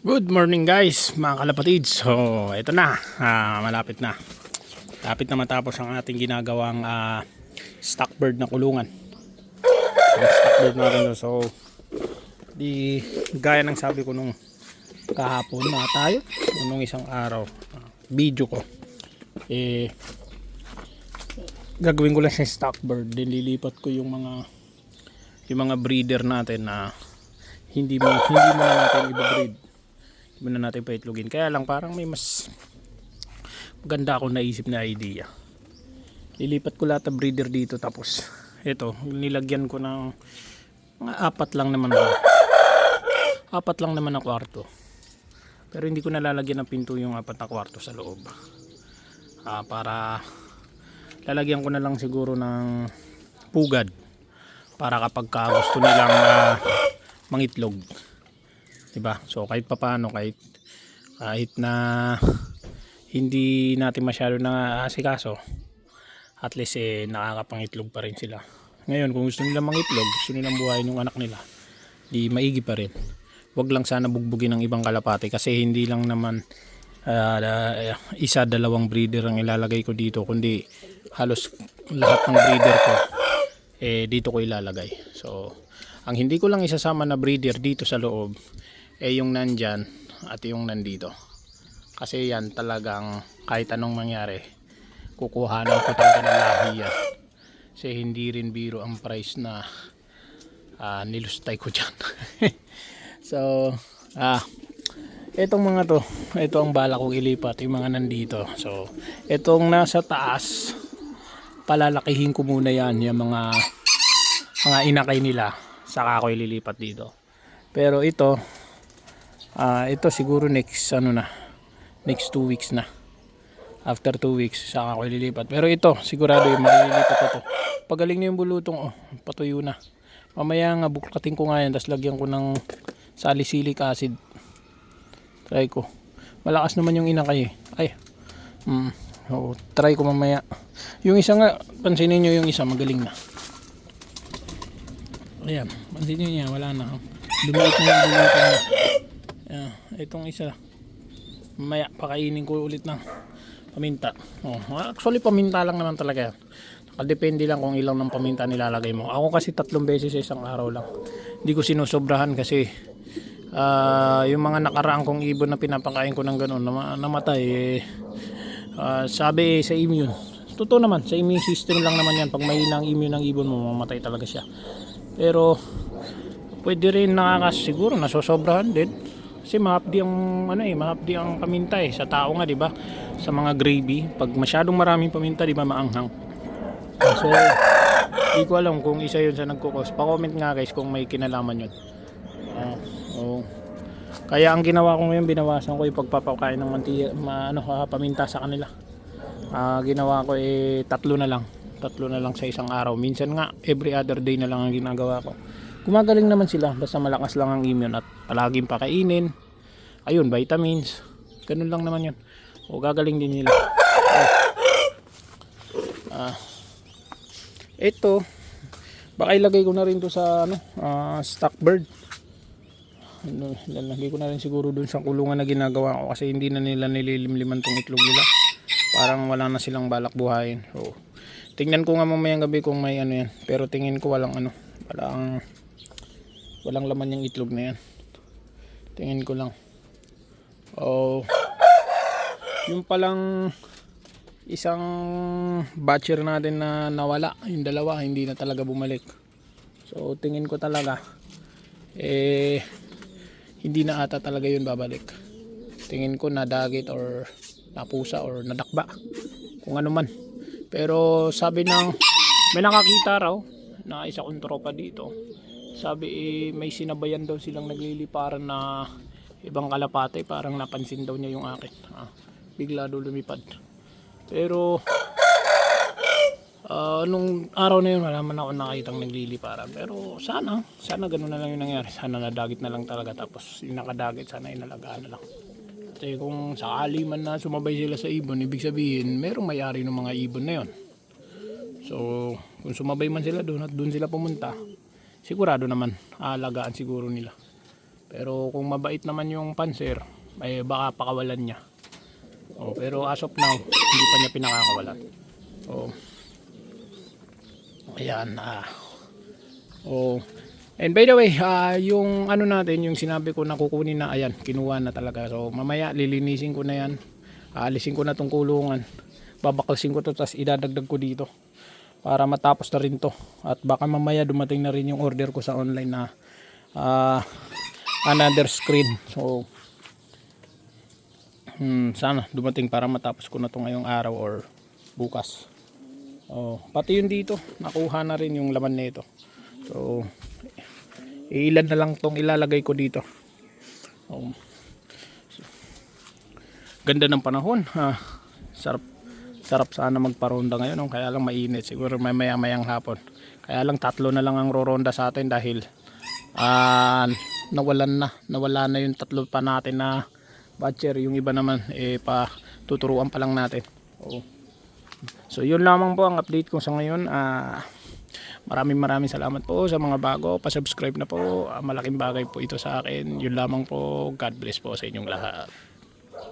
Good morning guys, mga kalapatid. So, ito na, ah, malapit na. Lapit na matapos ang ating ginagawang ah, stock bird na kulungan. Ang stock bird natin to. So, di gaya ng sabi ko nung kahapon na tayo, nung isang araw, ah, video ko, eh, gagawin ko lang sa stock bird. Then lilipat ko yung mga yung mga breeder natin na hindi mo hindi mo na natin i-breed muna natin pa itlogin. Kaya lang parang may mas maganda akong naisip na idea. Lilipat ko lahat ng breeder dito tapos ito, nilagyan ko ng mga apat lang naman ako. Apat lang naman ang kwarto. Pero hindi ko nalalagyan ng pinto yung apat na kwarto sa loob. Ah, para lalagyan ko na lang siguro ng pugad para kapag ka gusto nilang ah, mangitlog Diba? So kahit papaano kahit kahit na hindi natin masyado na asikaso at least eh nakakapangitlog pa rin sila. Ngayon kung gusto nila mangitlog, gusto nilang buhayin yung anak nila, di maigi pa rin. Huwag lang sana bugbugin ng ibang kalapate kasi hindi lang naman ah, isa dalawang breeder ang ilalagay ko dito kundi halos lahat ng breeder ko eh dito ko ilalagay. So ang hindi ko lang isasama na breeder dito sa loob eh yung nandyan at yung nandito. Kasi yan talagang kahit anong mangyari kukuhanan ko talaga ng lahi yan. Kasi hindi rin biro ang price na ah, nilustay ko dyan. So ah itong mga to ito ang bala kong ilipat yung mga nandito. So itong nasa taas palalakihin ko muna yan yung mga mga inakay nila. Saka ako ililipat dito. Pero ito ah ito siguro next ano na next 2 weeks na. After 2 weeks saka ako ililipat. Pero ito sigurado yung malilipat ko to. Pagaling na yung bulutong oh patuyo na. Mamaya nga buklatin ko nga yan tapos lagyan ko ng salicylic acid. Try ko. Malakas naman yung inakay eh. Ay mm, oh, try ko mamaya. Yung isa nga pansinin nyo yung isa magaling na. Ayan pansinin nyo yan wala na oh. lumiit na yung bulutong Ayan, itong isa. Mamaya pakainin ko ulit ng paminta. Oh, actually paminta lang naman talaga yan. Nakadepende lang kung ilang ng paminta nilalagay mo. Ako kasi tatlong beses sa isang araw lang. Hindi ko sinusobrahan kasi ah, yung mga nakaraang kong ibon na pinapakain ko ng ganun nama- namatay eh, ah, sabi sa immune. Totoo naman sa immune system lang naman yan. Pag may ang immune ng ibon mo mamatay talaga siya. Pero pwede rin nakakas siguro nasosobrahan din kasi mahapdi ang ano eh mahapdi ang paminta eh sa tao nga di ba? Sa mga gravy pag masyadong maraming paminta di ba maanghang. So di ko alam kung isa yun sa nagkukos. Pa-comment nga guys kung may kinalaman yun. Ah, oo. kaya ang ginawa ko ngayon binawasan ko yung pagpapakain ng manti, ma, ano, ah, paminta sa kanila. Ah, ginawa ko eh tatlo na lang. Tatlo na lang sa isang araw. Minsan nga every other day na lang ang ginagawa ko gumagaling naman sila basta malakas lang ang immune at palaging pakainin. Ayun vitamins. Ganun lang naman yun. O gagaling din nila. Ah. Ito baka ilagay ko na rin to sa ano ah, stock bird ano, lalagay ko na rin siguro dun sa kulungan na ginagawa ko kasi hindi na nila nililimliman tong itlog nila. Parang wala na silang balak buhayin. So tingnan ko nga mamayang gabi kung may ano yan. Pero tingin ko walang ano walang walang laman yung itlog na yan. Tingin ko lang. Oh. Yung palang isang batcher natin na nawala yung dalawa hindi na talaga bumalik. So tingin ko talaga eh hindi na ata talaga yun babalik. Tingin ko nadagit or napusa or nadakba kung ano man. Pero sabi ng may nakakita raw na isa kong tropa dito sabi eh, may sinabayan daw silang nagliliparan na ibang kalapate. Parang napansin daw niya yung akin. Ah, bigla daw lumipad. Pero ah, nung araw na yun wala man ako nakitang nagliliparan. Pero sana sana ganun na lang yung nangyari. Sana nadagit na lang talaga. Tapos yung nakadagit sana inalagaan na lang. Kasi kung sakali man na sumabay sila sa ibon ibig sabihin merong may-ari ng mga ibon na yon so kung sumabay man sila doon at doon sila pumunta sigurado naman aalagaan siguro nila Pero kung mabait naman yung panser, ay baka pakawalan niya. Oh, pero as of now, hindi pa niya pinakakawalan. Oh. Ayan. Ah. Oh. And by the way, ah, yung ano natin, yung sinabi ko na kukunin na, ayan, kinuha na talaga. So mamaya lilinisin ko na yan. Aalisin ko na tong kulungan. Babakalsin ko to, tapos idadagdag ko dito. Para matapos na rin to. At baka mamaya dumating na rin yung order ko sa online na ah, another screen. So, hmm, sana dumating para matapos ko na to ngayong araw or bukas. Oh, pati yun dito, nakuha na rin yung laman nito. So, ilan na lang tong ilalagay ko dito. Oh. So, ganda ng panahon. Ha. Sarap sarap sana magparonda ngayon, no? kaya lang mainit. Siguro may maya-mayang hapon. Kaya lang tatlo na lang ang roronda sa atin dahil ah nawalan na. Nawala na yung tatlo pa natin na batcher. Yung iba naman, eh, pa tuturuan pa lang natin. Oo. So yun lamang po ang update ko sa ngayon. Ah, maraming maraming salamat po sa mga bago. Pa-subscribe na po. Ah, malaking bagay po ito sa akin. Yun lamang po. God bless po sa inyong lahat.